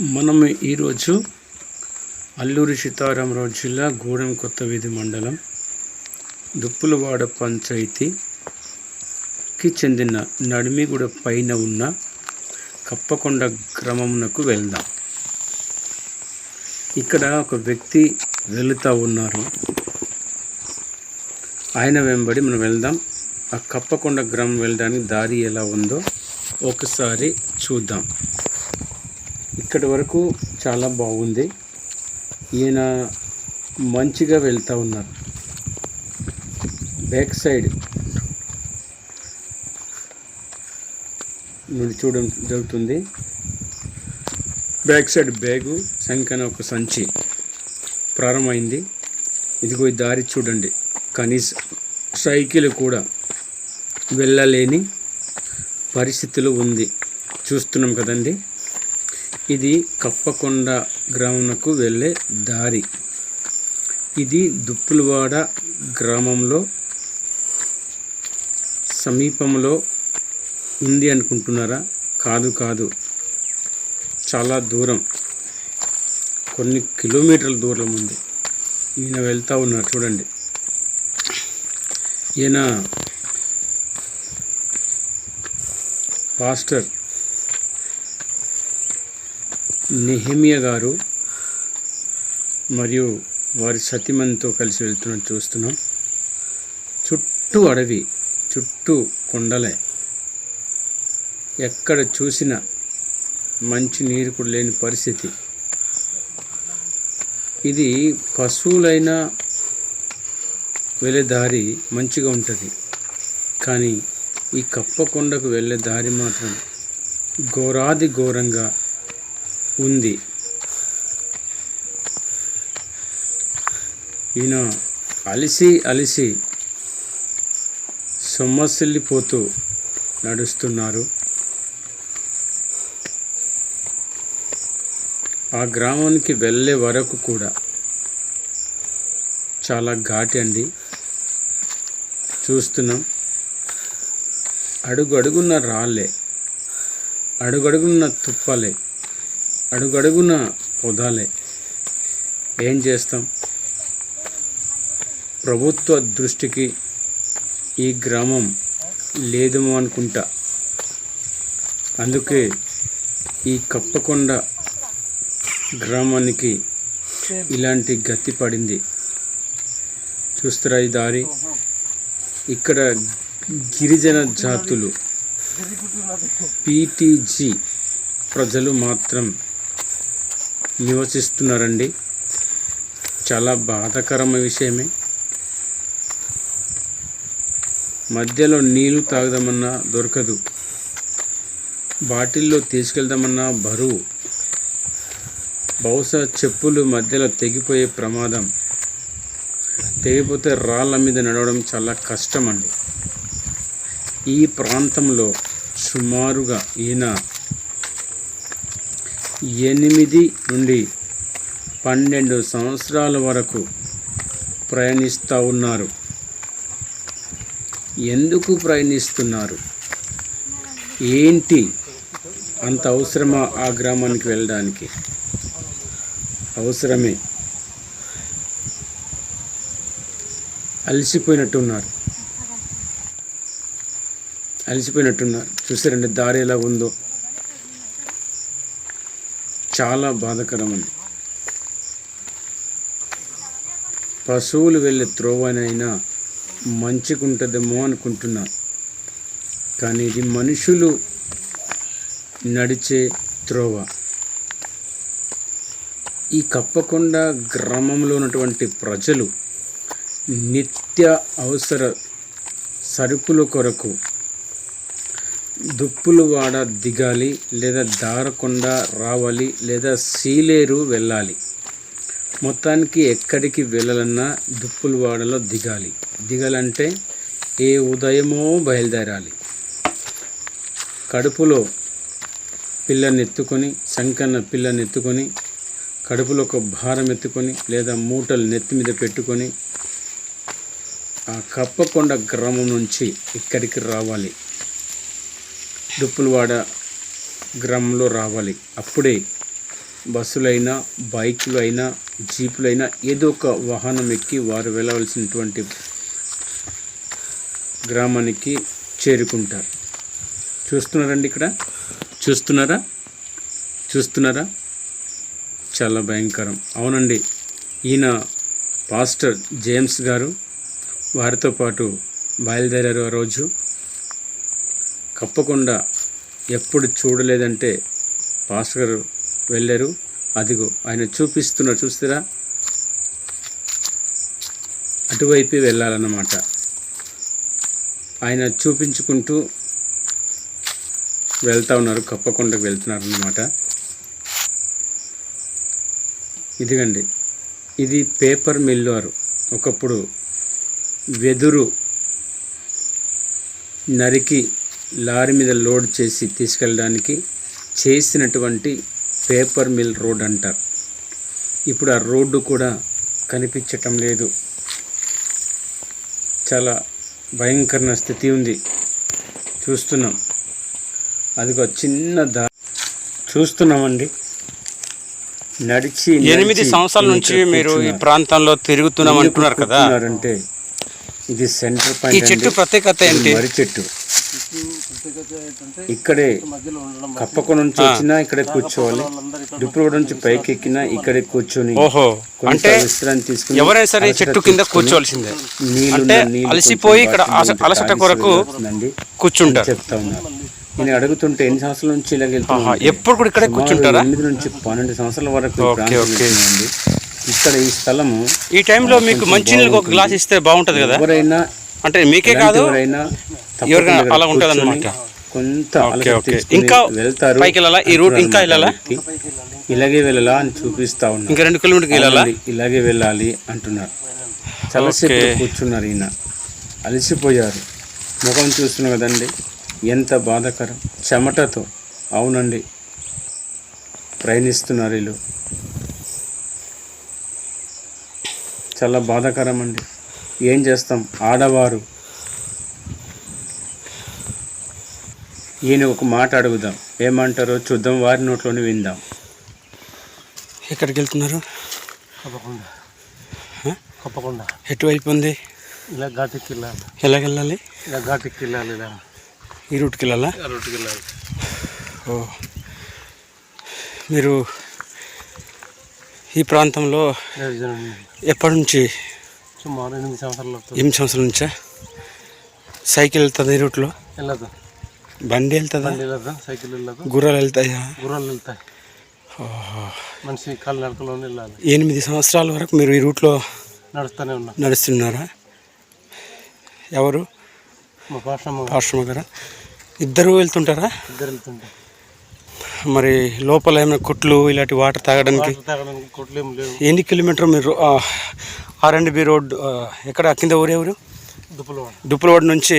మనం ఈరోజు అల్లూరి సీతారామరాజు జిల్లా గూడెం కొత్త వీధి మండలం దుప్పులవాడ పంచాయతీకి చెందిన నడిమిగూడ పైన ఉన్న కప్పకొండ గ్రామమునకు వెళ్దాం. ఇక్కడ ఒక వ్యక్తి వెళుతూ ఉన్నారు. ఆయన వెంబడి మనం వెళ్దాం. ఆ కప్పకొండ గ్రామం వెళ్ళడానికి దారి ఎలా ఉందో ఒకసారి చూద్దాం. ఇక్కడి వరకు చాలా బాగుంది. ఈయన మంచిగా వెళ్తూ ఉన్నారు. బ్యాక్ సైడ్ నుండి చూడడం జరుగుతుంది. బ్యాక్ సైడ్ బ్యాగు సంఖ్యన ఒక సంచి ప్రారంభమైంది. ఇదిగో ఈ దారి చూడండి. కనీసం సైకిల్ కూడా వెళ్ళలేని పరిస్థితులు ఉంది. చూస్తున్నాం కదండి. ఇది కప్పకొండ గ్రామంకు వెళ్ళే దారి. ఇది దుప్పులవాడ గ్రామంలో సమీపంలో ఉంది అనుకుంటున్నారా? కాదు కాదు. చాలా దూరం. కొన్ని కిలోమీటర్ల దూరం ఉంది. ఈయన వెళ్తూ ఉన్నారు చూడండి. ఈయన పాస్టర్ నెహమియా గారు మరియు వారి సతిమన్తో కలిసి వెళ్తున్నట్టు చూస్తున్నాం. చుట్టూ అడవి చుట్టూ కొండలే. ఎక్కడ చూసినా మంచి నీరు కూడా లేని పరిస్థితి. ఇది పశువులైనా వెళ్ళే దారి మంచిగా ఉంటుంది. కానీ ఈ కప్పకొండకు వెళ్ళే దారి మాత్రం ఘోరాది ఘోరంగా ఉంది. ఈయన అలిసి అలిసి సొమ్మసిల్లిపోతూ నడుస్తున్నారు. ఆ గ్రామానికి వెళ్ళే వరకు కూడా చాలా ఘాటి అండి. చూస్తున్నాం. అడుగు అడుగున్న రాళ్ళే అడుగడుగున్న తుప్పలే. అడుగడుగున పొదాలే. ఏం చేస్తాం? ప్రభుత్వ దృష్టికి ఈ గ్రామం లేదేమో అనుకుంటా. అందుకే ఈ కప్పకొండ గ్రామానికి ఇలాంటి గతి పడింది. చూస్తారా ఈ దారి? ఇక్కడ గిరిజన జాతులు. పీటీజీ ప్రజలు మాత్రం నివసిస్తున్నారండి. చాలా బాధాకరమైన విషయమే. మధ్యలో నీళ్ళు తాగదామన్నా దొరకదు. బాటిల్లో తీసుకెళ్దామన్నా బరువు. బహుశా చెప్పులు మధ్యలో తెగిపోయే ప్రమాదం. తెగిపోతే రాళ్ళ మీద నడవడం చాలా కష్టం అండి ఈ ప్రాంతంలో సుమారుగా ఈయన ఎనిమిది నుండి పన్నెండు సంవత్సరాల వరకు ప్రయాణిస్తూ ఉన్నారు. ఎందుకు ప్రయాణిస్తున్నారు? ఏంటి అంత అవసరమా ఆ గ్రామానికి వెళ్ళడానికి? అవసరమే. అలసిపోయినట్టున్నారు. అలసిపోయినట్టున్నారు. చూసారండి దారి ఎలా ఉందో? చాలా బాధకరం పశువులు వెళ్ళే త్రోవనైనా మంచిగుంటుందేమో అనుకుంటున్నా. కానీ ఇది మనుషులు నడిచే త్రోవ. ఈ కప్పకొండ గ్రామంలో ఉన్నటువంటి ప్రజలు నిత్య అవసర సరుకుల కొరకు దుప్పులవాడ దిగాలి లేదా దారకొండ రావాలి లేదా సీలేరు వెళ్ళాలి. మొత్తానికి ఎక్కడికి వెళ్ళాలన్నా దుప్పులవాడలో దిగాలి. దిగాలంటే ఏ ఉదయమో బయలుదేరాలి. కడుపులో పిల్లని ఎత్తుకొని సంకన్న పిల్లని ఎత్తుకొని కడుపులో ఒక భారం ఎత్తుకొని లేదా మూటలు నెత్తి మీద పెట్టుకొని ఆ కప్పకొండ గ్రామం నుంచి ఇక్కడికి రావాలి. దుప్పులవాడ గ్రామంలో రావాలి. అప్పుడే బస్సులైనా బైకులు అయినా జీపులైనా ఏదో ఒక వాహనం ఎక్కి వారు వెళ్ళవలసినటువంటి గ్రామానికి చేరుకుంటారు. చూస్తున్నారండి ఇక్కడ? చూస్తున్నారా? చూస్తున్నారా? చాలా భయంకరం. అవునండి. ఈయన పాస్టర్ జేమ్స్ గారు వారితో పాటు బయలుదేరారు ఆ రోజు. తప్పకుండా ఎప్పుడు చూడలేదంటే పాస్టర్ గారు వెళ్ళారు. అదిగో ఆయన చూపిస్తున్నారు చూస్తారా? అటువైపే వెళ్ళాలన్నమాట. ఆయన చూపించుకుంటూ వెళ్తా ఉన్నారు కప్పకొండకు వెళ్తున్నారు అన్నమాట ఇదిగండి ఇది పేపర్ మిల్లువారు ఒకప్పుడు వెదురు నరికి లారీ మీద లోడ్ చేసి తీసుకెళ్ళడానికి చేసినటువంటి పేపర్ మిల్ రోడ్ అంటారు. ఇప్పుడు ఆ రోడ్డు కూడా కనిపించటం లేదు. చాలా భయంకరమైన స్థితి ఉంది. చూస్తున్నాం. అదిగో చిన్న దా చూస్తున్నామండి. నడిచి ఎనిమిది సంవత్సరాల నుంచి మీరు ఈ. ప్రాంతంలో తిరుగుతున్నాం అంటున్నారు కదా? కూర్చున్నారంటే ఇది సెంటర్ ఈ పాయింట్ చెట్టు. ప్రత్యేకత ఏంటి? మర్రి చెట్టు. ఇక్కడే కప్పకొండ నుంచి వచ్చినా ఇక్కడే కూర్చోవాలి. డుప్పుల నుంచి పైకి ఎక్కినా ఇక్కడే కూర్చొని అంటే విశ్రాంతి తీసుకుని ఎవరైనా సరే చెట్టు కింద కూర్చోవలసిందే. అంటే అలసిపోయి ఇక్కడ అలసట కొరకు కూర్చుంటారు. చెప్తా ఉన్నారు. నేను అడుగుతుంటే ఎన్ని సంవత్సరాల నుంచి ఇలా వెళ్తూ ఆహా, ఉంటే ఎప్పుడు కూడా ఇక్కడే కూర్చుంటారా? ఎనిమిది నుంచి పన్నెండు సంవత్సరాల వరకు. ఇక్కడ ఈ స్థలము ఈ టైంలో మీకు మంచినీళ్ళకి ఒక గ్లాస్ ఇస్తే బాగుంటది కదా? ఎవరైనా అంటే మీకే కాదు? ఎవరైనా ఎవరికైనా అలా ఉంటది అన్నమాట కొంత ఇంకా వెళ్తారు పైకి వెళ్ళాలా? ఈ రూట్ ఇంకా వెళ్ళాలా? ఇలాగే వెళ్ళాలా అని చూపిస్తా ఉన్నారు. ఇంకా రెండు కిలోమీటర్కి వెళ్ళాలా? ఇలాగే వెళ్ళాలి అంటున్నారు. చాలాసేపు. కూర్చున్నారు ఈయన. అలసిపోయారు. ముఖం చూస్తున్నారు కదండి ఎంత బాధాకరం. చెమటతో అవునండి ప్రయాణిస్తున్నారు వీళ్ళు. చాలా బాధాకరం అండి. ఏం చేస్తాం? ఆడవారు ఈయన ఒక మాట అడుగుదాం. ఏమంటారో చూద్దాం వారి నోట్లోనే విందాం. ఎక్కడికి వెళ్తున్నారు కప్పకుండా హ? కప్పకుండా ఎటువైపు ఉంది ఇలా ఘాటికి వెళ్ళాలి. ఎలా వెళ్ళాలి ఇలా ఘాటికి వెళ్ళాలి ఇలా. ఈ రూట్కి వెళ్ళాలా? రోడ్డుకి వెళ్ళాలి. ఓ. మీరు ఈ ప్రాంతంలో ఎప్పటి నుంచి? సుమారు ఎనిమిది సంవత్సరాలు ఎనిమిది సంవత్సరాల నుంచా? సైకిల్ వెళ్తుంది ఈ రూట్లో? వెళ్ళదు. బండి వెళ్తుందా? బండి వెళ్ళదు సైకిల్ వెళ్ళదు గుర్రాలు వెళ్తాయా? గుర్రాలు వెళ్తాయి. మనిషి కాళ్ళు నడకలోనే వెళ్ళాలి. ఎనిమిది సంవత్సరాల వరకు మీరు ఈ రూట్లో నడుస్తూనే ఉన్నా. నడుస్తున్నారా? ఎవరు? మా పాశ్రమ ఆశ్రమ గారా? ఇద్దరు వెళ్తుంటారా? ఇద్దరు వెళ్తుంటాయి మరి లోపల ఏమైనా కుట్లు ఇలాంటి వాటర్ తాగడానికి? ఎన్ని కిలోమీటర్ మీరు ఆర్ అండ్ బి రోడ్ ఎక్కడ? కింద ఊరే ఊరు దుప్పులు దుప్పలవాడ నుంచి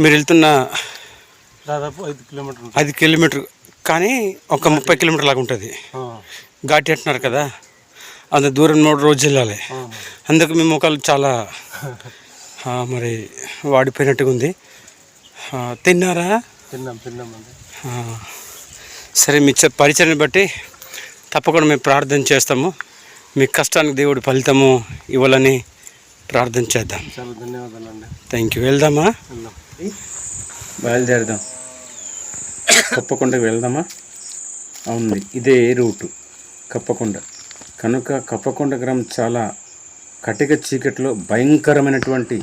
మీరు వెళ్తున్న దాదాపు ఐదు కిలోమీటర్ ఐదు కిలోమీటర్ కానీ ఒక ముప్పై కిలోమీటర్ లాగా ఉంటుంది. ఘాటి అంటున్నారు కదా అంత దూరం మూడు రోజు వెళ్ళాలి. అందుకు మీ ముఖాలు చాలా మరి వాడిపోయినట్టుగా ఉంది. తిన్నారా? తిన్నాం తిన్నాం అండి. ఆ, సరే మీ పరిచయని బట్టి తప్పకుండా మేము ప్రార్థన చేస్తాము. మీ కష్టానికి దేవుడు ఫలితము ఇవ్వాలని ప్రార్థన చేద్దాం. చాలా ధన్యవాదాలు అండి థ్యాంక్ యూ వెళ్దామా? వెళ్దాం. బయలుదేరదాం. కప్పకొండకు వెళ్దామా? అవును ఇదే రూటు కప్పకొండ. కనుక కప్పకొండ గ్రామం చాలా కటిక చీకట్లో భయంకరమైనటువంటి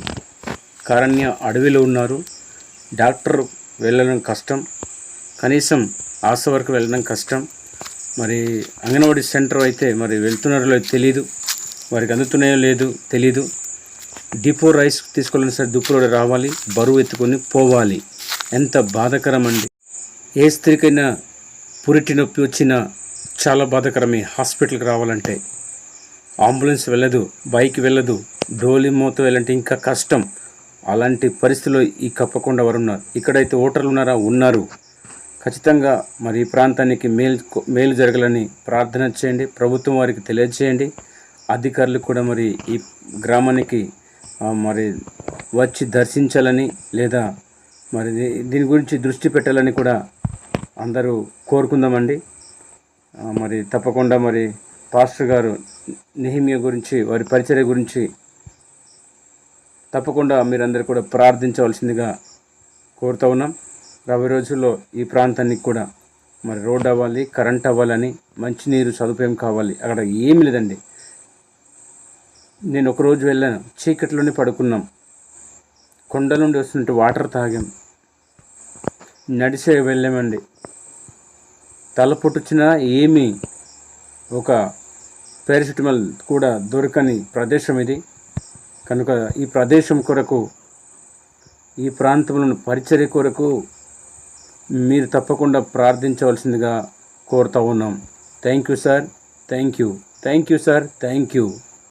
కారణ్య అడవిలో ఉన్నారు. డాక్టర్ వెళ్ళడం కష్టం కనీసం ఆశ వరకు వెళ్ళడం కష్టం. మరి అంగన్వాడీ సెంటర్ అయితే మరి వెళ్తున్నారో లేదో తెలీదు వారికి అందుతున్నాయో లేదు తెలీదు. డిపో రైస్ తీసుకోవాలని సరే దుప్పులో రావాలి బరువు ఎత్తుకొని పోవాలి. ఎంత బాధకరమండి. ఏ స్త్రీకైనా పురిటి నొప్పి వచ్చినా చాలా బాధకరమే హాస్పిటల్కి రావాలంటే. అంబులెన్స్ వెళ్ళదు బైక్ వెళ్ళదు డోలి మూత వెళ్ళంటే ఇంకా కష్టం. అలాంటి పరిస్థితిలో ఈ కప్పకుండా వారు ఉన్నారు ఇక్కడైతే ఓటర్లు ఉన్నారా? ఉన్నారు. ఖచ్చితంగా మరి ఈ ప్రాంతానికి మేలు మేలు జరగాలని ప్రార్థన చేయండి. ప్రభుత్వం వారికి తెలియజేయండి. అధికారులు కూడా మరి ఈ గ్రామానికి మరి వచ్చి దర్శించాలని లేదా మరి దీ- దీని గురించి దృష్టి పెట్టాలని కూడా అందరూ కోరుకుందామండి. మరి తప్పకుండా మరి పాస్టర్ గారు నిహిమియ గురించి వారి పరిచర్య గురించి తప్పకుండా మీరందరూ కూడా ప్రార్థించవలసిందిగా కోరుతా ఉన్నాం. రాబోయే రోజుల్లో ఈ ప్రాంతానికి కూడా మరి రోడ్ అవ్వాలి కరెంట్ అవ్వాలని మంచినీరు సదుపాయం కావాలి అక్కడ ఏమి లేదండి. నేను ఒకరోజు వెళ్ళాను చీకట్లోనే పడుకున్నాం. కొండ నుండి వస్తుంటే వాటర్ తాగాం. నడిచే వెళ్ళామండి. తల పొట్టుచ్చినా ఏమీ ఒక పారాసిటమల్ కూడా దొరకని ప్రదేశం ఇది. కనుక ఈ ప్రదేశం కొరకు ఈ ప్రాంతంలో పరిచర్య కొరకు మీరు తప్పకుండా ప్రార్థించవలసిందిగా కోరుతా ఉన్నాం. Thank you sir thank you thank you sir thank you